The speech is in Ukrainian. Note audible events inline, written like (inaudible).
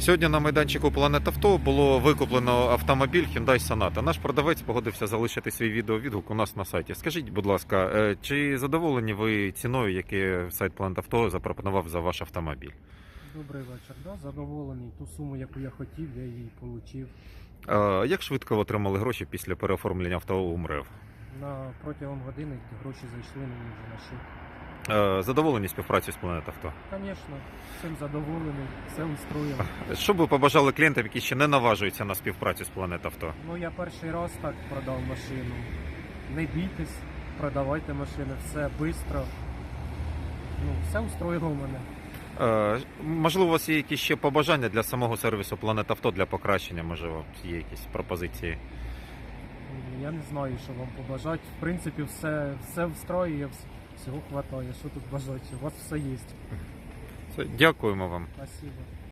Сьогодні на майданчику Планет Авто було викуплено автомобіль Hyundai Sonata. Наш продавець погодився залишити свій відеовідгук у нас на сайті. Скажіть, будь ласка, е, чи задоволені ви ціною, яку сайт Planet Авто запропонував за ваш автомобіль? Добрий вечір. Да, задоволений. Ту суму, яку я хотів, я її отримав. Е, Як швидко ви отримали гроші після переоформлення авто у МРЕВ? На протягом години гроші зайшли мені вже на счет. Е, Задоволені співпрацею з Planet Авто? Звісно, всім задоволений, все устроїв. (laughs) Що б ви побажали клієнтам, які ще не наважуються на співпрацю з Planet Авто? Ну я перший раз так продав машину. Не бійтесь, продавайте машини, все швидко. Ну, все устроїло мене. Е, Можливо, у вас є якісь ще побажання для самого сервісу Planet Авто для покращення, можливо, є якісь пропозиції? Я не знаю, що вам побажати. В принципі, все, все встраює, вс- всього хватає. Що тут бажати? У вас все є. Це- Дякуємо вам. Спасибо.